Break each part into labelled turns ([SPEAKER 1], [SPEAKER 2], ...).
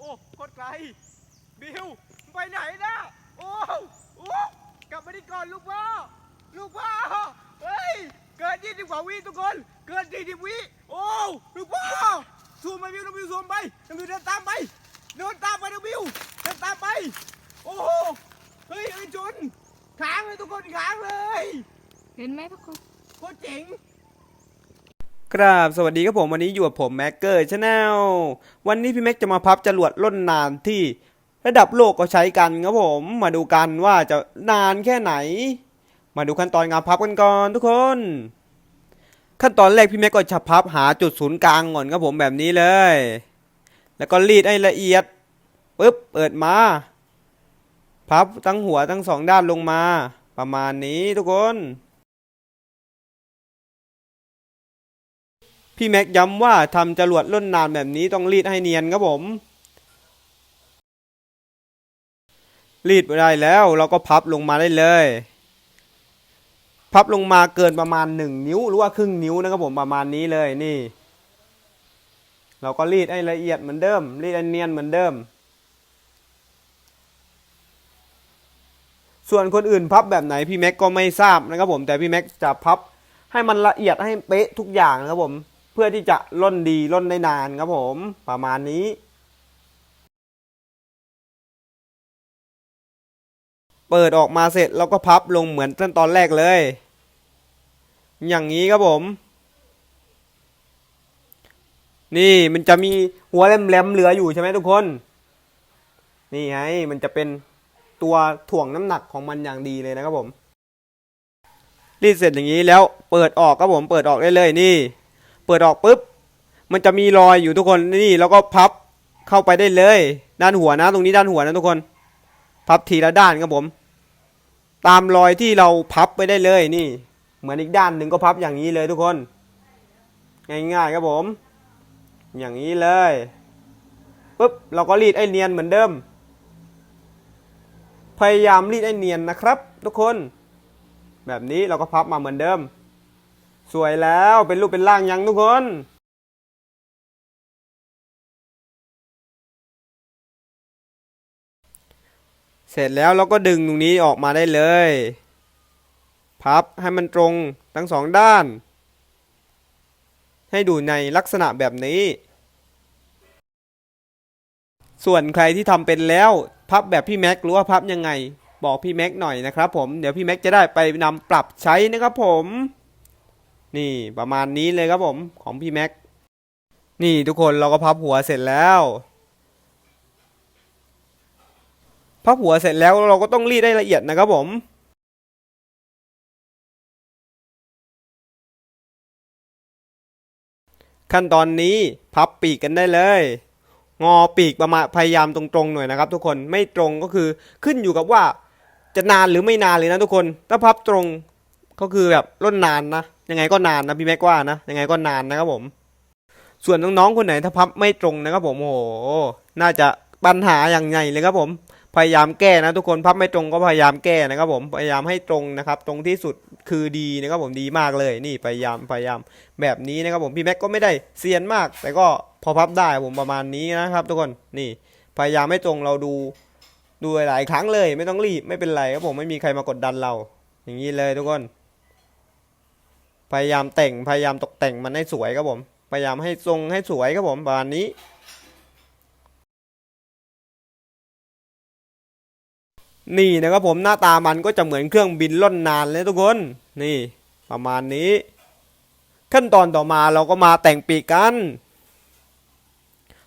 [SPEAKER 1] โอ้โคตรไกล บิวมึงไปไหนนะโอ้โอ้กลับมาที่ก่อนลูกพ่อ ลูกพ่อ เฮ้ย เกินยี่สิบกว่าวิทุกคน เกินสี่สิบวิ โอ้ ลูกพ่อซูมไปบิวน้องบิวซูมไปน้องบิวเดินตามไป เดินตามไปน้องบิว เดินตามไป โอ้โห เฮ้ยไอ้จนค้างเลยทุกคนค้างเลย
[SPEAKER 2] เห็นไหมทุกคน
[SPEAKER 1] โคตรเจ๋ง
[SPEAKER 3] กราบสวัสดีครับผมวันนี้อยู่กับผมแม็กเกอร์ชาแนลวันนี้พี่แม็กจะมาพับจรวดล่นนานที่ระดับโลกก็ใช้กันครับผมมาดูกันว่าจะนานแค่ไหน มาดูขั้นตอนการพับกันก่อนทุกคน ขั้นตอนแรกพี่แม็กก็จะพับหาจุดศูนย์กลางก่อนครับผมแบบนี้เลย แล้วก็รีดให้ละเอียดปึ๊บเปิดมา พับทั้งหัวทั้งสองด้านลงมา ประมาณนี้ทุกคน พี่แม็กย้ำว่าทำจรวดล่นนานแบบนี้ต้องรีดให้เนียนครับผม รีดไปได้แล้วเราก็พับลงมาได้เลย พับลงมาเกินประมาณหนึ่งนิ้วหรือว่าครึ่งนิ้วนะครับผมประมาณนี้เลยนี่ เราก็รีดให้ละเอียดเหมือนเดิม รีดให้เนียนเหมือนเดิม ส่วนคนอื่นพับแบบไหนพี่แม็กก็ไม่ทราบนะครับผมแต่พี่แม็กจะพับให้มันละเอียดให้เป๊ะทุกอย่างนะครับผม เพื่อที่จะล่นดีล่นได้นานครับผมประมาณนี้ เปิดออกมาเสร็จเราก็พับลงเหมือนขั้นตอนแรกเลย อย่างนี้ครับผม นี่มันจะมีหัวแหลมๆเหลืออยู่ใช่ไหมทุกคน นี่ไงมันจะเป็นตัวถ่วงน้ำหนักของมันอย่างดีเลยนะครับผมรีดเสร็จอย่างนี้แล้วเปิดออกครับผมเปิดออกได้เลยนี่ ปิดออกปุ๊บ มันจะมีรอยอยู่ทุกคนนี่แล้วก็พับเข้าไปได้เลย ด้านหัวนะ ตรงนี้ด้านหัวนะทุกคน พับทีละด้านครับผม ตามรอยที่เราพับไปได้เลยนี่ เหมือนอีกด้านหนึ่งก็พับอย่างนี้เลยทุกคน ง่ายๆครับผม อย่างนี้เลยปุ๊บเราก็รีดไอ้เนียนเหมือนเดิม พยายามรีดไอ้เนียนนะครับ ทุกคน แบบนี้เราก็พับมาเหมือนเดิม สวยแล้วเป็นรูปเป็นร่างยังทุกคนเสร็จแล้วเราก็ดึงตรงนี้ออกมาได้เลย พับให้มันตรงทั้งสองด้าน ให้ดูในลักษณะแบบนี้ ส่วนใครที่ทำเป็นแล้ว พับแบบพี่แม็กหรือว่าพับยังไง บอกพี่แม็กหน่อยนะครับผม เดี๋ยวพี่แม็กจะได้ไปนำปรับใช้นะครับผม นี่ประมาณนี้เลยครับผมของพี่แม็ก นี่ทุกคนเราก็พับหัวเสร็จแล้ว พับหัวเสร็จแล้วเราก็ต้องรีดได้ละเอียดนะครับผมขั้นตอนนี้พับปีกกันได้เลย งอปีกประมาณพยายามตรงๆหน่อยนะครับ ทุกคนไม่ตรงก็คือขึ้นอยู่กับว่าจะนานหรือไม่นานเลยนะทุกคน ถ้าพับตรงก็คือแบบล่นนานนะ ยังไงก็นานนะพี่แม็กว่านะยังไงก็นานนะครับผม ส่วนน้องๆคนไหนถ้าพับไม่ตรงนะครับผมโอ้โหน่าจะปัญหาอย่างใหญ่เลยครับผม พยายามแก้นะทุกคนพับไม่ตรงก็พยายามแก้นะครับผมพยายามให้ตรงนะครับ ตรงที่สุดคือดีนะครับผมดีมากเลยนี่พยายามพยายามแบบนี้นะครับผมพี่แม็กก็ไม่ได้เซียนมาก แต่ก็พอพับได้ผมประมาณนี้นะครับ ทุกคนนี่พยายามให้ตรงเราดูดูหลายครั้งเลย ไม่ต้องรีบไม่เป็นไรครับผมไม่มีใครมากดดันเรา อย่างนี้เลยทุกคน พยายามแต่งพยายามตกแต่งมันให้สวยครับผม พยายามให้ทรงให้สวยครับผมประมาณนี้ นี่นะครับผมหน้าตามันก็จะเหมือนเครื่องบินล่นนานเลยทุกคน นี่ ประมาณนี้ ขั้นตอนต่อมาเราก็มาแต่งปีกกัน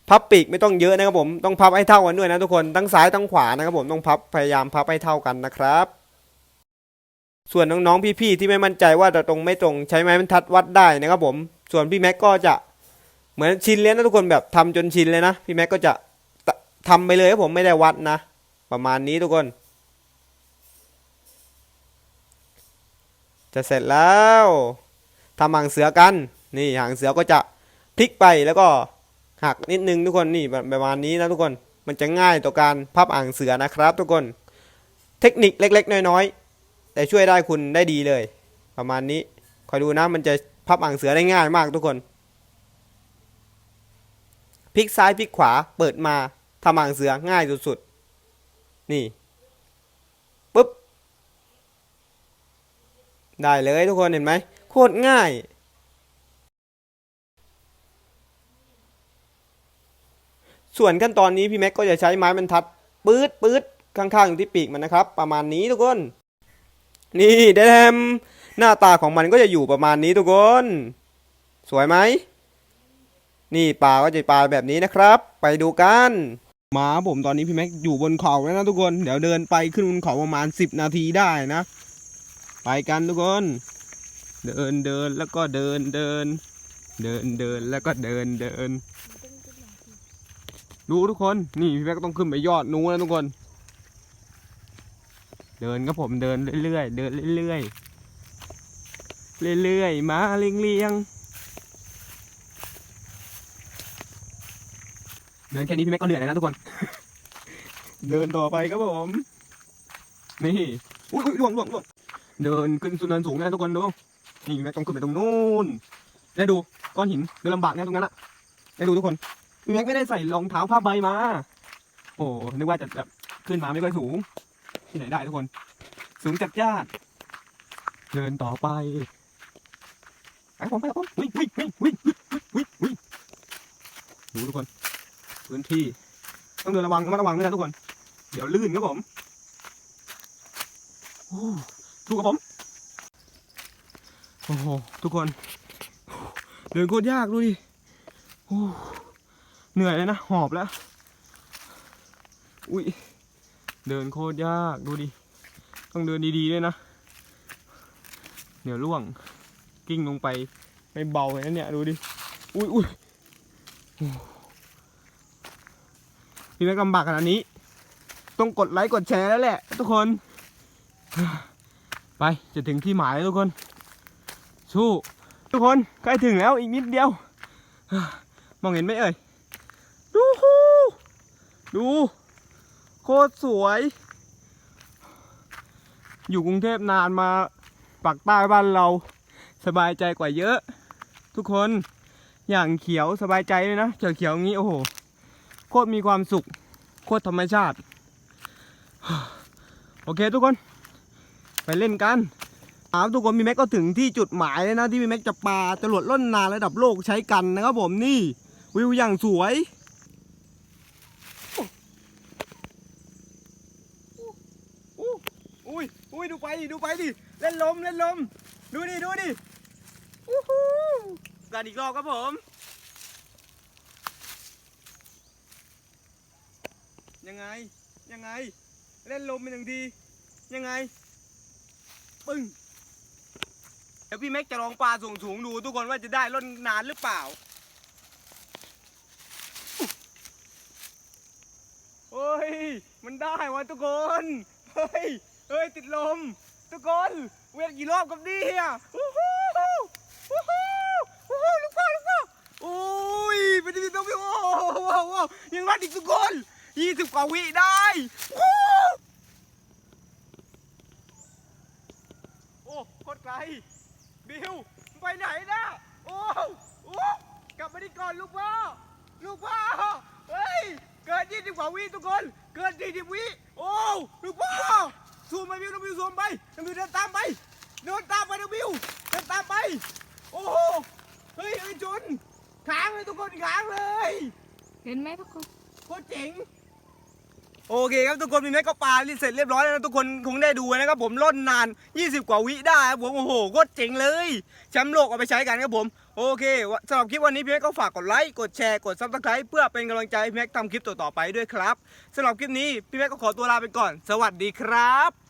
[SPEAKER 3] พับปีกไม่ต้องเยอะนะครับผม ต้องพับให้เท่ากันด้วยนะทุกคน ทั้งซ้ายทั้งขวานะครับผม ต้องพับ พยายามพับให้เท่ากันนะครับ ส่วนน้องๆพี่ๆที่ไม่มั่นใจว่าจะตรงไม่ตรงใช้ไม้บรรทัดวัดได้นะครับผม ส่วนพี่แม็กก็จะเหมือนชินเลยนะทุกคนแบบทำจนชินเลยนะ พี่แม็กก็จะตทำไปเลยครับผมไม่ได้วัดนะ ประมาณนี้ทุกคน จะเสร็จแล้วทำหางเสือกัน นี่หางเสือก็จะพลิกไปแล้วก็หักนิดนึงทุกคนนี่ประมาณนี้นะทุกคนมันจะง่ายต่อการพับอ่างเสือนะครับทุกคน เทคนิคเล็ก ๆ น้อยๆ แต่ช่วยได้คุณได้ดีเลย ประมาณนี้คอยดูนะมันจะพับอ่างเสือได้ง่ายมากทุกคนพลิกซ้ายพลิกขวาเปิดมาทำหางเสือง่ายสุดๆนี่ปุ๊บได้เลยทุกคนเห็นไหมโคตรง่ายส่วนขั้นตอนนี้พี่แม็กก็จะใช้ไม้บรรทัดปื๊ดปื๊ดข้างๆอยู่ที่ปีกมันนะครับ ประมาณนี้ทุกคน นี่เดมหน้าตาของมันก็จะอยู่ประมาณนี้ทุกคน สวยไหม นี่ปลาก็จะปลาแบบนี้นะครับ ไปดูกันมาผมตอนนี้พี่แม็กอยู่บนเขาแล้วนะทุกคน เดี๋ยวเดินไปขึ้นบนเขาประมาณ 10 นาทีได้นะ ไปกันทุกคน เดินเดินแล้วก็เดินเดิน เดินเดินแล้วก็เดินเดิน ดูทุกคน นี่พี่แม็กต้องขึ้นไปยอดนู้นนะทุกคน เดินครับผมเดินเรื่อยๆเดินเรื่อยๆเรื่อยๆมาเรียงๆเดินแค่นี้พี่แม็กก็เหนื่อยแล้วนะทุกคน เดินต่อไปครับผมนี่อุ้ยอุ้ยล่วงล่วงล่วงเดินขึ้นสุดเนินสูงนะทุกคนดูนี่พี่แม็กต้องขึ้นไปตรงนู้นได้ดูก้อนหินเดินลำบากนะตรงนั้นอะได้ดูทุกคนพี่แม็กไม่ได้ใส่รองเท้าผ้าใบมา โอ้นึกว่าจะแบบขึ้นมาไม่ค่อยสูง ที่ไหนได้ทุกคน สูงจัดจ้านเดินต่อไปไปผมไปผมวิ่งวิ่งวิ่งวิ่งวิ่งวิ่งวิ่งดูทุกคน พื้นที่ ต้องเดินระวังระมัดระวังด้วยนะทุกคน เดี๋ยวลื่นครับผมโอ้ดูครับผม โอ้โห ทุกคน เดินโคตรยากดูดิโอ้เหนื่อยเลยนะ หอบแล้ว อุ้ย เดินโคตรยากดูดิ ต้องเดินดีๆด้วยนะ เดี๋ยวล่วงกิ้งลงไป ไม่เบาเลยนะเนี่ย ดูดิ อุ้ยอุ้ยพี่แม่กำบากขนาดนี้ ต้องกดไลค์กดแชร์แล้วแหละ ทุกคน ไปจะถึงที่หมายแล้วทุกคน สู้ ทุกคนใกล้ถึงแล้วอีกนิดเดียว มองเห็นไหมเอ่ย ดู ดู โคตรสวย อยู่กรุงเทพนานมาปักใต้บ้านเราสบายใจกว่าเยอะ ทุกคนอย่างเขียวสบายใจเลยนะเขียวเขียวงี้โอ้โหโคตรมีความสุข โคตรธรรมชาติ โอเคทุกคน ไปเล่นกันครับทุกคนมีแม็กก็ถึงที่จุดหมายแล้วนะที่มีแม็กจะปลาจรวดล่นนานระดับโลกใช้กันนะครับผมนี่ วิวอย่างสวย อุ้ยอุ้ยดูไปดิดูไปดิเล่ นลมเล่นลม ดูดิดูดิอู้หูกันอีกรอบครับผม ยังไงยังไง เล่นลมเป็นอย่างดี ยังไง ปึ้งเดี๋ยวพี่แม็กจะลองปลาสูงสูงดูทุกคนว่าจะได้ล่นนานหรือเปล่าเฮ้ย มันได้วะทุกคน เฮ้ย เฮ้ย ติดลม ทุกคน เวียนกี่รอบกับนี่อะวู้ฮู้วู้ฮู้วู้ฮู้ลูกพ่อลูกพ่อโอ้ยเป็นที่ต้องพี่โอ้ว้าวว้าวยังรอดอีกทุกคนยี่สิบกว่าวิได้วู้โอ้โคตรไกลบิวไปไหนนะโอ้โอ้กลับมาที่ก่อนลูกพ่อลูกพ่อเฮ้ยเกินยี่สิบกว่าวิทุกคน เกินสี่สิบวิโอ้ลูกพ่อ ซูมไปวิวน้องวิวซูมไปน้องวิวเดินตามไปเดินตามไปน้องวิวเดินตามไป โอ้โหเฮ้ยเฮ้ยจุนค้างเลยทุกคนค้างเลย
[SPEAKER 2] เห็นไหมทุกคน
[SPEAKER 1] โคตรเจ๋งโอเคครับทุกคนมีแม็กก็ปลาเสร็จเรียบร้อยแล้วนะทุกคนคงได้ดูนะครับผมล่นนาน 20 กว่าวิได้ครับผมโอ้โหโคตรเจ๋งเลยแชมป์โลกเอาไปใช้กันครับผมโอเคสำหรับคลิปวันนี้พี่แม็กก็ฝากกดไลค์กดแชร์กดซับสไครต์เพื่อเป็นกำลังใจให้พี่แม็กทำคลิปต่อๆไปด้วยครับสำหรับคลิปนี้พี่แม็กก็ขอตัวลาไปก่อน สวัสดีครับ